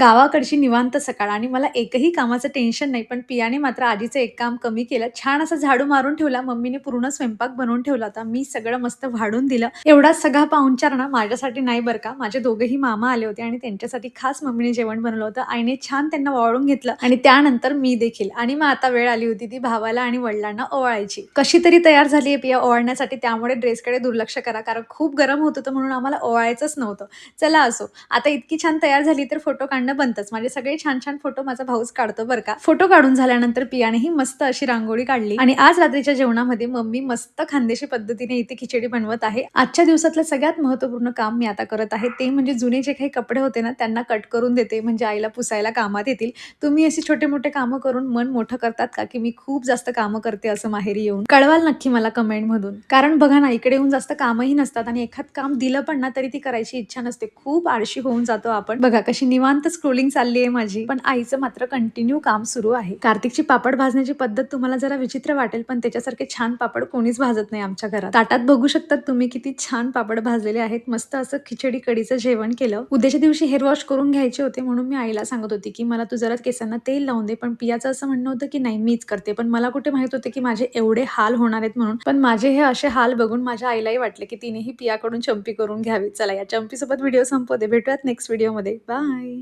गावाकडची निवांत सकाळ. आणि मला एकही कामाचं टेन्शन नाही पण पियाने मात्र आधीचं एक काम कमी केलं. छान असं झाडू मारून ठेवला. मम्मीने पूर्ण स्वयंपाक बनवून ठेवला होता. मी सगळं मस्त वाढून दिलं. एवढा सगळा पाहुणचार ना माझ्यासाठी नाही बरं का. माझे दोघेही मामा आले होते आणि त्यांच्यासाठी खास मम्मीने जेवण बनवलं होतं. आईने छान त्यांना वाळून घेतलं. आणि त्यानंतर मी देखील. आणि मग आता वेळ आली होती ती भावाला आणि वडिलांना ओवाळायची. कशी तरी तयार झाली आहे पिया ओवाळण्यासाठी. त्यामुळे ड्रेसकडे दुर्लक्ष करा. कारण खूप गरम होत होतं म्हणून आम्हाला ओवाळायचंच नव्हतं. चला असो. आता इतकी छान तयार झाली तर फोटो काढणं बनतच. माझे सगळे छान छान फोटो माझा भाऊच काढतो बरं का. फोटो काढून झाल्यानंतर पियानेही मस्त अशी रांगोळी काढली. आणि आज रात्रीच्या जेवणामध्ये मम्मी मस्त खानदेशी पद्धतीने इथे खिचडी बनवत आहे. आजच्या दिवसातलं सगळ्यात महत्त्वपूर्ण काम मी आता करत आहे. ते म्हणजे जुने जे काही कपडे होते ना त्यांना कट करून देते. म्हणजे आईला पुसायला कामात येतील. तुम्ही अशी छोटे मोठे कामं करून मन मोठं करतात का? की मी खूप जास्त कामं करते असं माहेरी येऊन. कळवाल नक्की मला कमेंट मधून कारण बघा ना इकडे येऊन जास्त कामही नसतात. आणि एखाद काम दिलं पण ना तरी ती करायची इच्छा नसते. खूप आळशी होऊन जातो आपण. बघा कशी निवांतच स्क्रोलिंग चालली आहे माझी. पण आईचं मात्र कंटिन्यू काम सुरू आहे. कार्तिकची पापड भाजण्याची पद्धत तुम्हाला जरा विचित्र वाटेल पण त्याच्यासारखे छान पापड कोणीच भाजत नाही आमच्या घरात. ताटात बघू शकतात तुम्ही किती छान पापड भाजलेले आहेत. मस्त असं खिचडी कढीचं जेवण केलं. उद्याच्या दिवशी हेअर वॉश करून घ्यायचे होते म्हणून मी आईला सांगत होती की मला तू जरा केसांना तेल लावून दे पण पियाचं असं म्हणणं होतं की नाही मीच करते. पण मला कुठे माहीत होते की माझे एवढे हाल होणार आहेत म्हणून. पण माझे हे असे हाल बघून माझ्या आईलाही वाटले की तिनेही पियाकडून चंपी करून घ्यावी. चला या चंपीसोबत व्हिडिओ संपवते. भेटूयात नेक्स्ट व्हिडिओमध्ये बाय